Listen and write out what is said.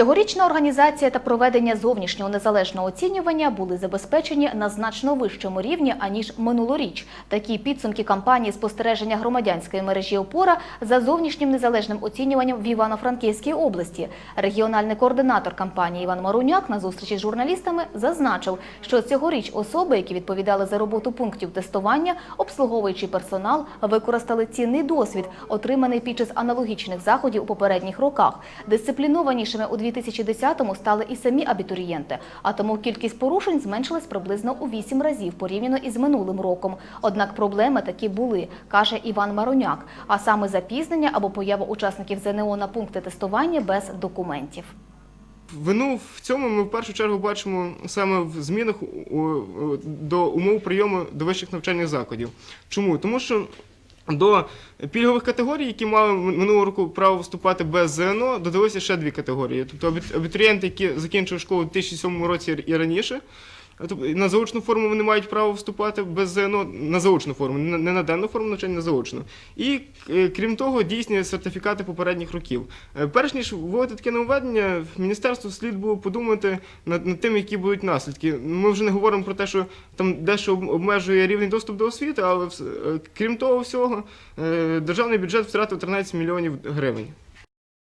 Цьогорічна організація та проведення зовнішнього незалежного оцінювання були забезпечені на значно вищому рівні аніж минулоріч. Такі підсумки кампанії спостереження громадянської мережі ОПОРА за зовнішнім незалежним оцінюванням в Івано-Франківській області. Регіональний координатор кампанії Іван Маруняк на зустрічі з журналістами зазначив, що цьогоріч особи, які відповідали за роботу пунктів тестування, обслуговуючий персонал, використали цінний досвід, отриманий під час аналогічних заходів у попередніх роках. Дисциплінованішими у 2010-му стали і самі абітурієнти, а тому кількість порушень зменшилась приблизно у 8 разів порівняно із минулим роком. Однак проблеми такі були, каже Іван Мароняк, а саме запізнення або поява учасників ЗНО на пункти тестування без документів. Вину в цьому ми в першу чергу бачимо саме в змінах до умов прийому до вищих навчальних закладів. Чому? Тому що до пільгових категорій, які мали минулого року право вступати без ЗНО, додалися ще дві категорії. Тобто абітурієнти, які закінчили школу у 2007 році і раніше. Тобто на заочну форму вони мають право вступати без ЗНО на заочну форму, не на- денну форму навчання, на заочну. І е, крім того, дійсні сертифікати попередніх років. Е, Перш ніж вводити таке нововведення, міністерству слід було подумати над, над тим, які будуть наслідки. Ми вже не говоримо про те, що там дещо обмежує рівний доступ до освіти, але е, крім того всього, державний бюджет втратив 13 мільйонів гривень.